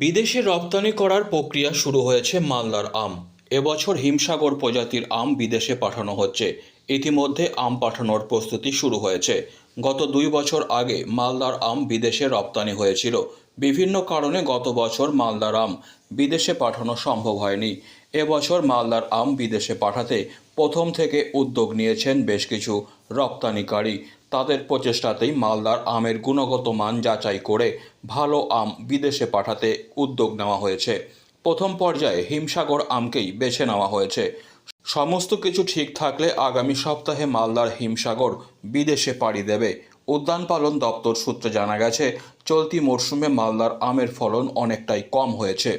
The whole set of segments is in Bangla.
বিদেশে রপ্তানি করার প্রক্রিয়া শুরু হয়েছে মালদার আম। এবছর হিমসাগর প্রজাতির আম বিদেশে পাঠানো হচ্ছে। ইতিমধ্যে আম পাঠানোর প্রস্তুতি শুরু হয়েছে। গত দুই বছর আগে মালদার আম বিদেশে রপ্তানি হয়েছিল। বিভিন্ন কারণে গত বছর মালদার আম বিদেশে পাঠানো সম্ভব হয়নি। এবছর মালদার আম বিদেশে পাঠাতে প্রথম থেকে উদ্যোগ নিয়েছেন বেশ কিছু রপ্তানিকারী। তাদের প্রচেষ্টাতেই মালদার আমের গুণগত মান যাচাই করে ভালো আম বিদেশে পাঠাতে উদ্যোগ নেওয়া হয়েছে। প্রথম পর্যায়ে হিমসাগর আমকেই বেছে নেওয়া হয়েছে। সমস্ত কিছু ঠিক থাকলে আগামী সপ্তাহে মালদার হিমসাগর বিদেশে পাড়ি দেবে। উদ্যান পালন দপ্তর সূত্রে জানা গেছে, চলতি মরশুমে মালদার আমের ফলন অনেকটাই কম হয়েছে।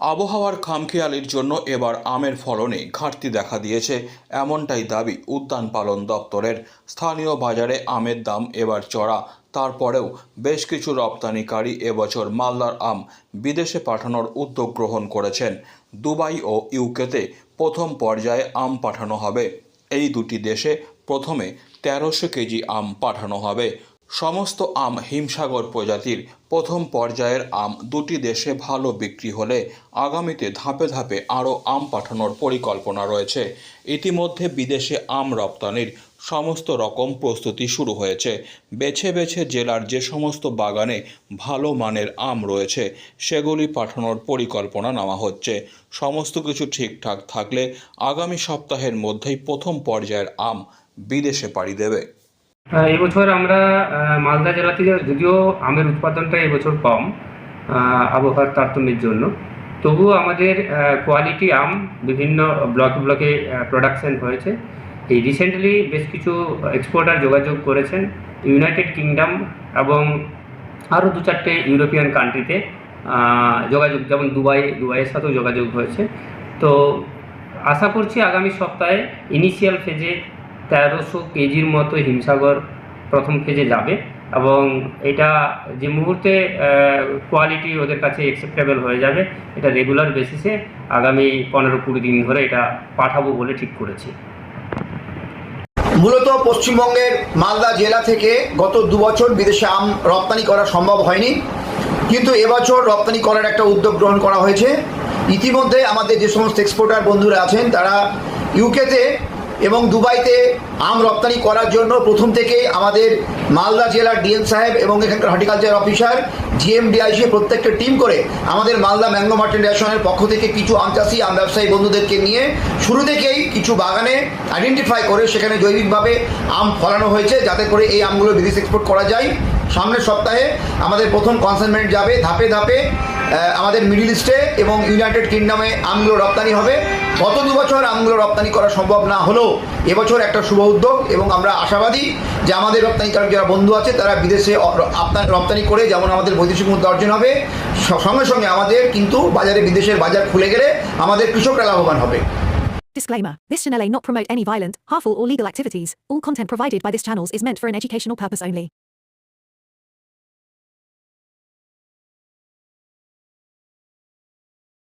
আবহাওয়ার খামখেয়ালির জন্য এবার আমের ফলনে ঘাটতি দেখা দিয়েছে। এমনটাই দাবি উদ্যান পালন দপ্তরের। স্থানীয় বাজারে আমের দাম এবার চড়া। তারপরেও বেশ কিছু রপ্তানিকারী এবছর মালদার আম বিদেশে পাঠানোর উদ্যোগ গ্রহণ করেছেন। দুবাই ও ইউকেতে প্রথম পর্যায়ে আম পাঠানো হবে। এই দুটি দেশে প্রথমে তেরোশো কেজি আম পাঠানো হবে। সমস্ত আম হিমসাগর প্রজাতির প্রথম পর্যায়ের আম দুটি দেশে ভালো বিক্রি হলে আগামীতে ধাপে ধাপে আরও আম পাঠানোর পরিকল্পনা রয়েছে। ইতিমধ্যে বিদেশে আম রপ্তানির সমস্ত রকম প্রস্তুতি শুরু হয়েছে। বেছে বেছে জেলার যে সমস্ত বাগানে ভালো মানের আম রয়েছে, সেগুলি পাঠানোর পরিকল্পনা নেওয়া হচ্ছে। সমস্ত কিছু ঠিকঠাক থাকলে আগামী সপ্তাহের মধ্যেই প্রথম পর্যায়ের আম বিদেশে পাড়ি দেবে। এবছর আমরা মালদা জেলাতে যদিও আমের উৎপাদনটা এবছর কম আবহাওয়ার তারতম্যের জন্য তবুও আমাদের কোয়ালিটি আম বিভিন্ন ব্লকে ব্লকে প্রোডাকশন হয়েছে। এই রিসেন্টলি বেশ কিছু এক্সপোর্টার যোগাযোগ করেছেন ইউনাইটেড কিংডম এবং আরও দু চারটে ইউরোপিয়ান কান্ট্রিতে যোগাযোগ, যেমন দুবাই, দুবাইয়ের সাথেও যোগাযোগ হয়েছে। তো আশা করছি আগামী সপ্তাহে ইনিশিয়াল ফেজে তেরোশো কেজির মতো হিমসাগর প্রথম ফেজে যাবে এবং এটা যে মুহূর্তে কোয়ালিটি ওদের কাছে অ্যাকসেপ্টেবল হয়ে যাবে, এটা রেগুলার বেসিসে আগামী পনেরো কুড়ি দিন ধরে এটা পাঠাবো বলে ঠিক করেছি। মূলত পশ্চিমবঙ্গের মালদা জেলা থেকে গত দু বছর বিদেশে আম রপ্তানি করা সম্ভব হয়নি, কিন্তু এবছর রপ্তানি করার একটা উদ্যোগ গ্রহণ করা হয়েছে। ইতিমধ্যে আমাদের যে সমস্ত এক্সপোর্টার বন্ধুরা আছেন, তারা ইউকেতে এবং দুবাইতে আম রপ্তানি করার জন্য প্রথম থেকে আমাদের মালদা জেলার ডিএম সাহেব এবং এখানকার হর্টিকালচার অফিসার জিএমডিআইসি প্রত্যেকটা টিম করে আমাদের মালদা ম্যাঙ্গো মার্টেন রেশনের পক্ষ থেকে কিছু আম চাষি, আম ব্যবসায়ী বন্ধুদেরকে নিয়ে শুরু থেকেই কিছু বাগানে আইডেন্টিফাই করে সেখানে জৈবিকভাবে আম ফলানো হয়েছে যাতে করে এই আমগুলো বিদেশ এক্সপোর্ট করা যায়। সামনের সপ্তাহে আমাদের প্রথম কনসাইনমেন্ট যাবে ধাপে ধাপে আমাদের মিডিল ইস্টে এবং ইউনাইটেড কিংডমে আমগুলো রপ্তানি হবে গত দু বছর আমগুলো রপ্তানি করা সম্ভব না হলেও এবছর একটা শুভ উদ্যোগ এবং আমরা আশাবাদী যে আমাদের রপ্তানিকারক যারা বন্ধু আছে তারা বিদেশে রপ্তানি করে যেমন আমাদের বৈদেশিক মুদ্রা অর্জন হবে সঙ্গে সঙ্গে আমাদের কিন্তু বাজারে বিদেশের বাজার খুলে গেলে আমাদের কৃষকরা লাভবান হবে Disclaimer This channel may not promote any violent, harmful, or legal activities. All content provided by this channel is meant for an educational purpose only.